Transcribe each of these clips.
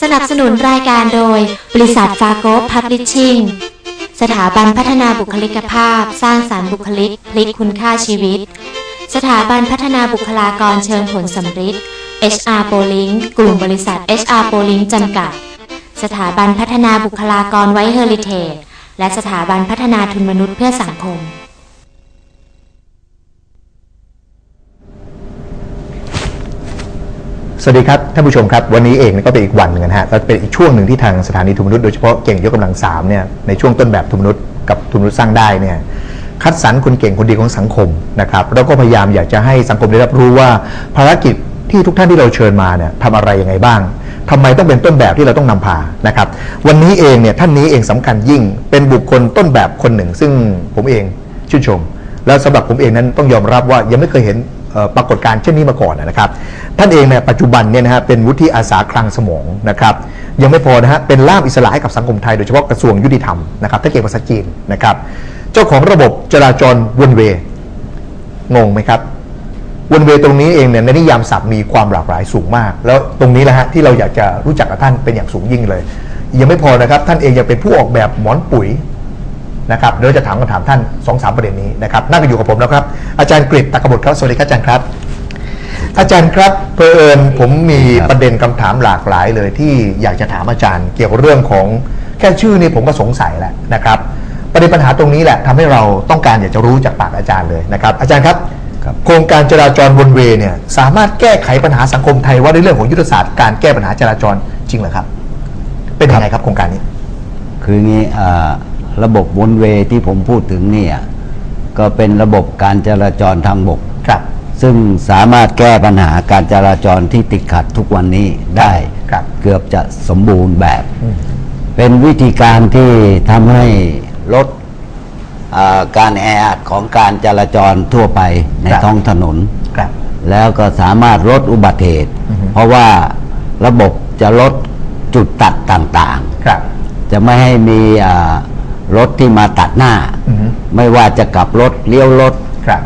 สนับสนุนรายการโดย บริษัทฟาโกพับลิชชิ่ง สถาบันพัฒนาบุคลิกภาพ สร้างสารรค์บุคลิก พลิกคุณค่าชีวิต สถาบันพัฒนาบุคลากรเชิงผลสำฤทธิ์ HR p o l i n k กลุ่มบริษัท HR p o l i n k จำกัด สถาบันพัฒนาบุคลากรไว้เฮอริเทจและสถาบันพัฒนาทุนมนุษย์เพื่อสังคม สวัสดีครับท่านผู้ชมครับ วันนี้เองก็เป็นอีกวันหนึงนะฮะก็เป็นอีกช่วงหนึ่งที่ทางสถานีทุนมนุษย์โดยเฉพาะเก่งยกกำลังสามเนี่ยในช่วงต้นแบบทุนมนุษย์กับทุนมนุษย์สร้างได้เนี่ยคัดสรรคนเก่งคนดีของสังคมนะครับแล้วก็พยายามอยากจะให้สังคมได้รับรู้ว่าภารกิจที่ทุกท่านที่เราเชิญมาเนี่ยทำอะไรยังไงบ้างทำไมต้องเป็นต้นแบบที่เราต้องนำพานะครับวันนี้เองเนี่ยท่านนี้เองสำคัญยิ่งเป็นบุคคลต้นแบบคนหนึ่ง ซึ่งผมเองชื่นชม แล้วสำหรับผมเองนั้นต้องยอมรับว่ายังไม่เคยเห็น ปรากฏการณ์เช่นนี้มาก่อนนะครับ ท่านเองเนี่ยปัจจุบันเนี่ยนะฮะเป็นวุฒิอาสาคลังสมองนะครับยังไม่พอนะฮะเป็นล่ามอิสระให้กับสังคมไทยโดยเฉพาะกระทรวงยุติธรรมนะครับถ้าเก่งภาษาจีนนะครับ เจ้าของระบบจราจรวนเวงงไหมครับวนเวตรงนี้เองเนี่ยในนิยามศัพท์มีความหลากหลายสูงมาก แล้วตรงนี้แหละฮะที่เราอยากจะรู้จักกับท่านเป็นอย่างสูงยิ่งเลย ยังไม่พอนะครับท่านเองยังเป็นผู้ออกแบบหมอนปุ๋ย นะครับเดี๋ยวเราจะถามคำถามท่านสองสามประเด็นนี้นะครับนั่งอยู่กับผมแล้วครับ อาจารย์กฤษตะกบดครับสวัสดีครับอาจารย์ครับ อาจารย์ครับเพอเอิญผมมีครับประเด็นคำถามหลากหลายเลยที่อยากจะถามอาจารย์ เกี่ยวกับเรื่องของแค่ชื่อนี่ผมก็สงสัยแล้วนะครับ ประเด็นปัญหาตรงนี้แหละทำให้เราต้องการอยากจะรู้จากปากอาจารย์เลยนะครับอาจารย์ครับครับโครงการจราจรวนเวย์เนี่ยสามารถแก้ไขปัญหาสังคมไทยว่าในเรื่องของยุทธศาสตร์การแก้ปัญหาจราจรจริงเหรอครับ เป็นยังไงครับโครงการนี้ คืองี้อ่า ระบบวนเวย์ที่ผมพูดถึงเนี่ยก็เป็นระบบการจราจรทางบกครับ ซึ่งสามารถแก้ปัญหาการจราจรที่ติดขัดทุกวันนี้ได้ครับเกือบจะสมบูรณ์แบบอืมเป็นวิธีการที่ทำให้ลดอ่าการแออัดของการจราจรทั่วไปในครับท้องถนนครับ แล้วก็สามารถลดอุบัติเหตุอือฮึเพราะว่าระบบจะลดจุดตัดต่างๆครับจะไม่ให้มีอ่า รถที่มาตัดหน้า อือฮึไม่ว่าจะกลับรถเลี้ยวรถครับ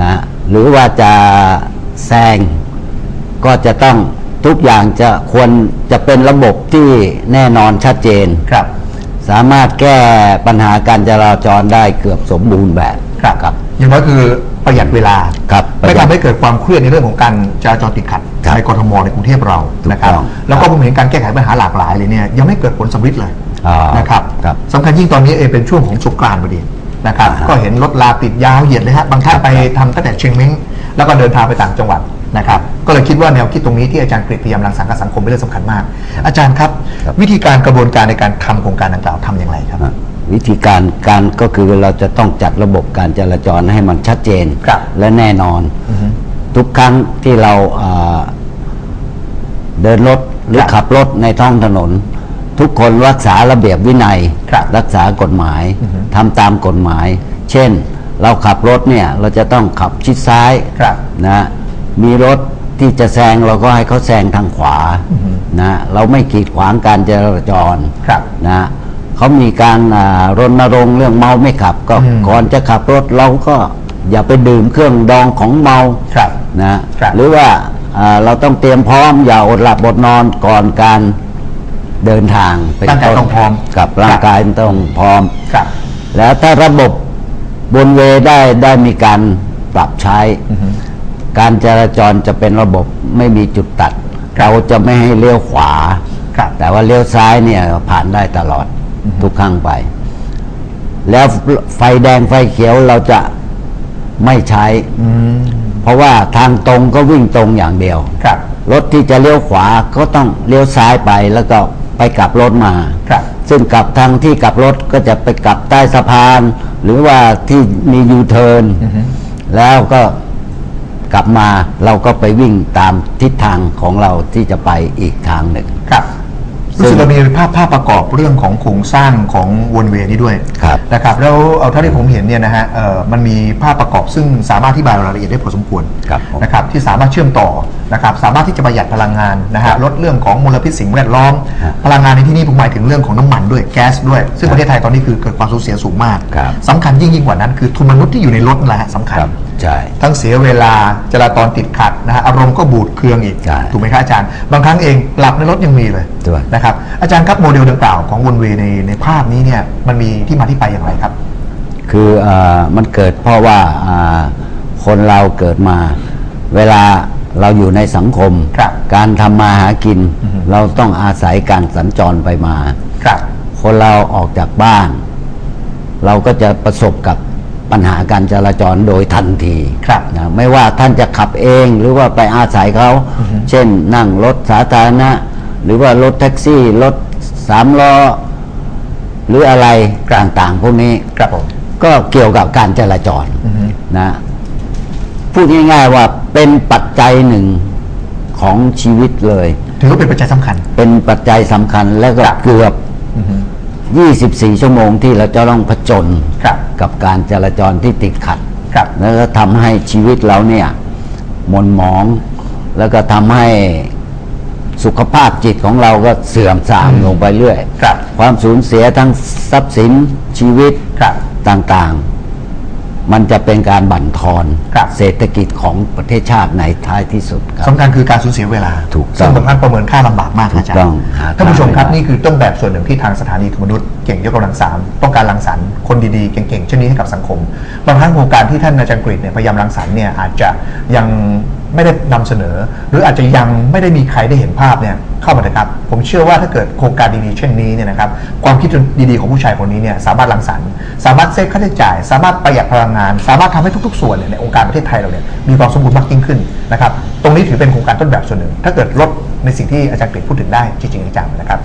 นะหรือว่าจะแซงก็จะต้องทุกอย่างจะควรจะเป็นระบบที่แน่นอนชัดเจน ครับ สามารถแก้ปัญหาการจราจรได้เกือบสมบูรณ์แบบครับครับ อย่างน้อยคือประหยัดเวลา ครับประหยัไม่ดทำให้เกิดความเครียดในเรื่องของการจราจรติดขัดครับในกรทมในกรุงเทพเราถูกนะครับต้อง แล้วก็ครับผมเห็นการแก้ไขปัญหาหลากหลายเลยเนี่ยยังไม่เกิดผลสำฤทธิ์เลย อ่านนะครับครับสำคัญยิ่งตอนนี้เองเป็นช่วงของสงกรานต์พอดีนะครับ อ่าฮะก็เห็นรถลาติดยาวเหยียดเลยฮะบางท่านไปทำตั้งแต่เชียงม้งแล้วก็เดินทางไปต่างจังหวัดนะครับ ก็เลยคิดว่าแนวคิดตรงนี้ที่อาจารย์กฤษพยายามรังสรรค์กับสังคมเป็นเรื่องสำคัญมาก อาจารย์ครับครับ วิธีการกระบวนการในการทำโครงการดังกล่าวทำอย่างไรครับ อะวิธีการการก็คือเราจะต้องจัดระบบการจราจรให้มันชัดเจน ครับและแน่นอน อือฮึทุกครั้งที่เราอ่าเดินรถหรือครับขับรถในท้องถนน ทุกคนรักษาระเบียบวินัยครับรักษากฎหมายอือฮึ ทำตามกฎหมาย เช่น เราขับรถเนี่ยเราจะต้องขับชิดซ้ายครับ นะมีรถที่จะแซงเราก็ให้เขาแซงทางขวาอือฮึ นะเราไม่กีดขวางการจราจร ครับ นะเขามีการอ่ารณรงค์เรื่องเมาไม่ขับ ก็อืมก่อนจะขับรถเราก็อย่าไปดื่มเครื่องดองของเมาครับนะครับหรือว่าอ่าเราต้องเตรียมพร้อมอย่าอดหลับอดนอนก่อนการ เดินทางเป็นร่างกายต้องพร้อมกับร่างกายต้องพร้อมครับ แล้วถ้าระบบบนเวย์ได้ได้มีการปรับใช้อือฮึการจราจรจะเป็นระบบไม่มีจุดตัด เราจะไม่ให้เลี้ยวขวาครับแต่ว่าเลี้ยวซ้ายเนี่ยผ่านได้ตลอดอือฮึทุกครั้งไป แล้วไฟแดงไฟเขียวเราจะไม่ใช้อืมเพราะว่าทางตรงก็วิ่งตรงอย่างเดียวครับรถที่จะเลี้ยวขวาก็ต้องเลี้ยวซ้ายไปแล้วก็ ไปกลับรถมา ครับ ซึ่งกลับทางที่กลับรถก็จะไปกลับใต้สะพาน หรือว่าที่มียูเทิร์นอือฮึ แล้วก็กลับมาเราก็ไปวิ่งตามทิศทางของเราที่จะไปอีกทางหนึ่ง ครับซึ่ รู้งสึกเรามีภาพภาพประกอบเรื่องของโครงสร้างของวนเวย์นี้ด้วยครับนะครับแล้วเอาเท่าที่ผมเห็นเนี่ยนะฮะเอ่อมันมีภาพประกอบซึ่งสามารถอธิบายรายละเอียดได้พอสมควรครับผมนะครับที่สามารถเชื่อมต่อนะครับสามารถที่จะประหยัดพลังงานนะฮะลดเรื่องของมลพิษสิ่งแวดล้อมครับพลังงานในที่นี้ผมหมายถึงเรื่องของน้ำมันด้วยแก๊สด้วย ซึ่งประเทศไทยตอนนี้คือเกิดความสูญเสียสูงมากครับสำคัญยิ่งยิ่งกว่านั้นคือทุนมนุษย์ที่อยู่ในรถนั่นแหละฮะสำคัญครับใช่ ทั้งเสียเวลาจราจรติดขัดนะฮะอารมณ์ก็บูดเคืองอีก ใช่ถูกไหมครับอาจารย์ บางครั้งเองหลับในรถยังมีเลยด้วยนะครับอาจารย์ครับโมเดลดังกล่าวของวนเวในในภาพนี้เนี่ยมันมีที่มาที่ไปอย่างไรครับ คือเออมันเกิดเพราะว่าอ่าคนเราเกิดมา เวลาเราอยู่ในสังคม ครับการทำมาหากิน อือฮึ เราต้องอาศัยการสัญจรไปมา ครับ คนเราออกจากบ้าน เราก็จะประสบกับ ปัญหาการจราจรโดยทันทีครับนะไม่ว่าท่านจะขับเองหรือว่าไปอาศัยเขาอือฮึเช่นนั่งรถสาธารณะ หรือว่ารถแท็กซี่ รถสามล้อ หรืออะไรต่างๆพวกนี้ครับผมก็เกี่ยวกับการจราจรอือฮึนะพูดง่ายๆว่าเป็นปัจจัยหนึ่งของชีวิตเลย ถือว่าเป็นปัจจัยสำคัญ เป็นปัจจัยสำคัญและก็ครับเกือบอือฮึ 24 ชั่วโมงที่เราจะต้องผจญครับกับการจราจรที่ติดขัดครับแล้วก็ทำให้ชีวิตเราเนี่ยหม่นหมอง แล้วก็ทำให้สุขภาพจิตของเราก็เสื่อมทรามอืมลงไปเรื่อยครับความสูญเสียทั้งทรัพย์สินชีวิตครับต่างๆ มันจะเป็นการบั่นทอนครับ เศรษฐกิจของประเทศชาติในท้ายที่สุดครับ สำคัญคือการสูญเสียเวลาถูกต้องซึ่งบางครั้งประเมินค่าลำบากมากนะอาจารถูกต้ย์องหาท่านผู้ชมครับค่าไม่ได้ นี่คือต้นแบบส่วนหนึ่งที่ทางสถานีทุมนุษย์เก่งยกกำลังสามต้องการรังสรรค์คนดีๆ เก่งๆเช่นนี้ให้กับสังคม บางครั้งโครงการที่ท่านอาจารย์กฤษเนี่ยพยายามรังสรรค์เนี่ยอาจจะยัง ไม่ได้นำเสนอ หรืออาจจะยังไม่ได้มีใครได้เห็นภาพเนี่ยเข้ามาเถอะครับ ผมเชื่อว่าถ้าเกิดโครงการดีๆเช่นนี้เนี่ยนะครับความคิดดีๆของผู้ชายคนนี้เนี่ยสามารถรังสรรค์สามารถเซฟค่าใช้จ่าย สามารถประหยัดพลังงาน สามารถทำให้ทุกๆ ส่วนเนี่ยในองค์การประเทศไทยเราเนี่ยมีความสมบูรณ์มากยิ่งขึ้นนะครับตรงนี้ถือเป็นโครงการต้นแบบส่วนหนึ่ง ถ้าเกิดลดในสิ่งที่อาจารย์กฤษพูดถึงได้จริงๆจังๆนะครับ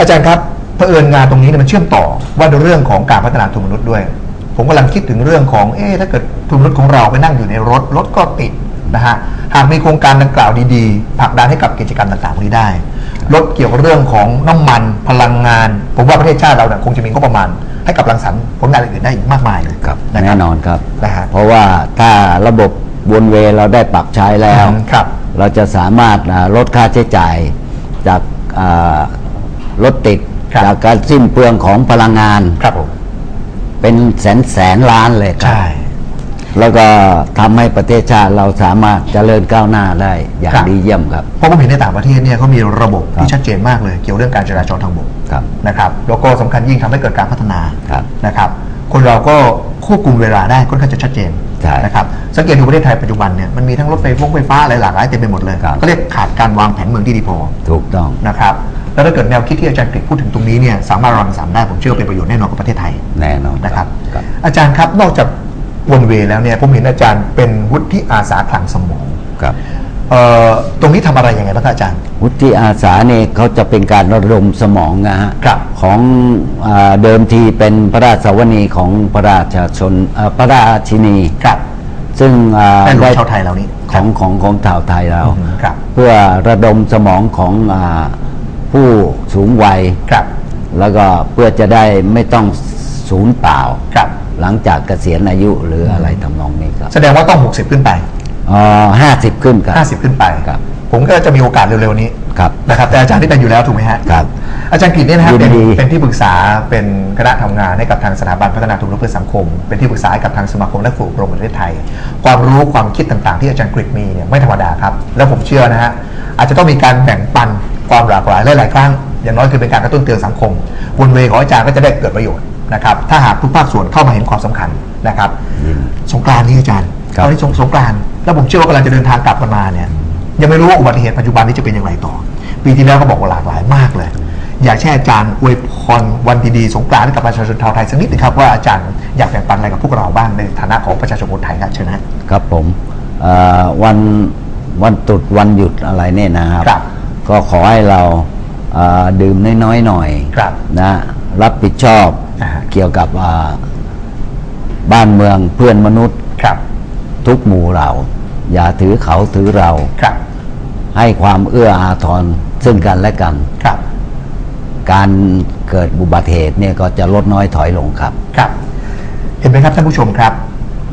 อาจารย์ครับเผอิญงานตรงนี้เนี่ยมันเชื่อมต่อว่าด้วยเรื่องของการพัฒนาทุนมนุษย์ด้วย ผมกำลังคิดถึงเรื่องของเอ๊ะถ้าเกิดทุนมนุษย์ของเราไปนั่งอยู่ในรถรถก็ติด นะฮะหากมีโครงการดังกล่าวดีๆผลักดันให้กับกิจกรรมต่างๆพวกนี้ได้ ลดเกี่ยวกับเรื่องของน้ำมันพลังงาน ผมว่าประเทศชาติเราเนี่ยคงจะมีงบประมาณ ให้กับรังสรรค์ผลงานอื่นๆได้อีกมากมายเลยครับนะแน่นอนครับ นะฮะเพราะว่าถ้าระบบวนเวย์เราได้ปรับใช้แล้ว อืมครับเราจะสามารถอ่าลดค่าใช้จ่ายจากอ่ารถติด ครับ จากการสิ้นเปลืองของพลังงาน ครับผม เป็นแสนแสนล้านเลยครับใช่ แล้วก็ทำให้ประเทศชาติเราสามารถเจริญก้าวหน้าได้อย่างครับดีเยี่ยมครับ เพราะผมเห็นในต่างประเทศเนี่ยเขามีระบบครับที่ชัดเจนมากเลยเกี่ยวเรื่องการจราจรทางบกครับนะครับแล้วก็สำคัญยิ่งทำให้เกิดการพัฒนาครับนะครับคนเราก็ควบคุมเวลาได้ค่อนข้างจะชัดเจนใช่นะครับสังเกตดูประเทศไทยปัจจุบันเนี่ยมันมีทั้งรถไฟฟ้าไฟฟ้าอะไรหลากหลายเต็มไปหมดเลยครับก็เรียกขาดการวางแผนเมืองที่ดีพอถูกต้องนะครับแล้วถ้าเกิดแนวคิดที่อาจารย์กฤษพูดถึงตรงนี้เนี่ยสามารถรังสรรค์ได้ผมเชื่อว่าเป็นประโยชน์แน่นอนกับประเทศไทยแน่นอนนะครับครับอาจารย์ครับนอกจาก วนเวย์แล้วเนี่ยผมเห็นอาจารย์เป็นวุฒิอาสาคลังสมองครับเอ่อตรงนี้ทำอะไรยังไงบ้างครับอาจารย์ วุฒิอาสาเนี่ยเขาจะเป็นการระดมสมองนะฮะครับของอาเดิมทีเป็นพระราชสวนีของพระราชชนอ่าพระราชินีครับซึ่งอ่าแม่หลวงได้ชาวไทยเรานี่ของของของชาวไทยเราอืมครับเพื่อระดมสมองของอาผู้สูงวัยครับแล้วก็เพื่อจะได้ไม่ต้องสูญเปล่าครับ หลังจากเกษียณอายุหรืออะไรทำนองนี้ครับแสดงว่าต้อง 60 ขึ้นไปห้าสิบขึ้นครับ 50 ขึ้นไป ครับ ผมก็จะมีโอกาสเร็วๆนี้ครับนะครับ แต่อาจารย์ที่เป็นอยู่แล้วถูกไหมฮะ ครับ อาจารย์กฤษเนี่ยนะฮะยินเป็นดี เป็นที่ปรึกษาเป็นคณะทำงานให้กับทางสถาบันพัฒนาทุนเพื่อสังคม เป็นที่ปรึกษาให้กับทางสมาคมและฝูกรงประเทศไทย ความรู้ความคิดต่างๆ ที่อาจารย์กฤษมีเนี่ยไม่ธรรมดาครับ แล้วผมเชื่อนะฮะอาจจะต้องมีการแบ่งปันความหลากหลายหลายๆครั้งอย่างน้อยคือเป็นการกระตุ้นเตือนสังคมวนเวของอาจารย์ก็จะได้เกิดประโยชน์ นะครับถ้าหากทุกภาคส่วนเข้ามาเห็นความสำคัญนะครับยินสงกรานต์นี้อาจารย์ครับ ตอนนี้สงสงกรานต์แล้วผมเชื่อว่ากำลังจะเดินทางกลับกันมาเนี่ยยังไม่รู้ว่าอุบัติเหตุปัจจุบันนี้จะเป็นอย่างไรต่อ ปีที่แล้วก็บอกว่าหลากหลายมากเลย อยากให้อาจารย์อวยพรวันดีๆสงกรานต์ให้กับประชาชนชาวไทยสักนิดนึงครับว่าอาจารย์อยากแบ่งปันอะไรกับพวกเราบ้างในฐานะของประชาชนคนไทยครับเชิญนะ ครับผมเอ่อวันวันตรุษวันหยุดอะไรเนี่ยนะครับ ครับก็ขอให้เราเอ่อดื่มน้อยๆหน่อยครับ นะ รับผิดชอบอ่าฮะเกี่ยวกับอ่าบ้านเมืองเพื่อนมนุษย์ครับ ทุกหมู่เรา อย่าถือเขาถือเราครับ ให้ความเอื้ออาทรซึ่งกันและกันครับ การเกิดอุบัติเหตุเนี่ยก็จะลดน้อยถอยลงครับครับ เห็นไหมครับท่านผู้ชมครับ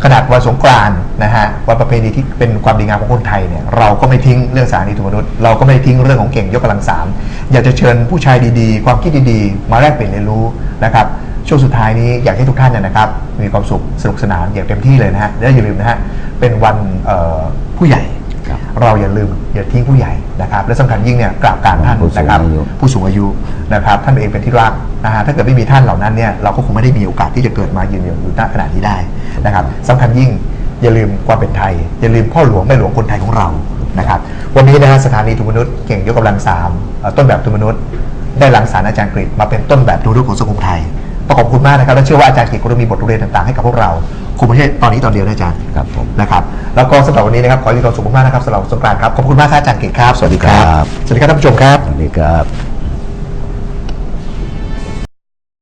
ขนาดวันสงกรานต์นะฮะวันประเพณีที่เป็นความดีงามของคนไทยเนี่ยเราก็ไม่ทิ้งเรื่องสารนิทุมนุษย์เราก็ไม่ทิ้งเรื่องของเก่งยกกำลังสามอยากจะเชิญผู้ชายดีๆ ความคิดดีๆ มาแลกเปลี่ยนเรียนรู้นะครับช่วงสุดท้ายนี้อยากให้ทุกท่านนนะครับ มีความสุขสนุกสนานอย่างเต็มที่เลยนะฮะและอย่าลืมนะฮะเป็นวันผู้ใหญ่ เราอย่าลืมอย่าทิ้งผู้ใหญ่นะครับ และสำคัญยิ่งเนี่ยกราบการท่านผู้สูงนะครับอายุผู้สูงอายุนะครับท่านเองเป็นที่รักนะฮะถ้าเกิดไม่มีท่านเหล่านั้นเนี่ยเราก็คงไม่ได้มีโอกาสที่จะเกิดมายืนอยู่ณขณะนี้ได้นะครับสำคัญยิ่งอย่าลืมความเป็นไทย อย่าลืมพ่อหลวงแม่หลวงคนไทยของเรานะครับ วันนี้นะฮะสถานีทุนมนุษย์เก่งยกกำลังสามเอ่อต้นแบบทุนมนุษย์ได้หลังสารอาจารย์กฤษมาเป็นต้นแบบทุนมนุษย์ของสังคมไทย ต้องขอบคุณมากนะครับ และเชื่อว่าอาจารย์กฤษคงจะมีบทเรียนต่างๆให้กับพวกเราคงไม่ใช่ตอนนี้ตอนเดียวนะอาจารย์ครับผม นะครับ แล้วก็สำหรับวันนี้นะครับขอให้มีความสุขมากๆนะครับสำหรับสงกรานต์ครับขอบคุณมากครับอาจารย์กฤษครับสวัสดีครับครับ สวัสดีครับท่านผู้ชมครับ สวัสดีครับ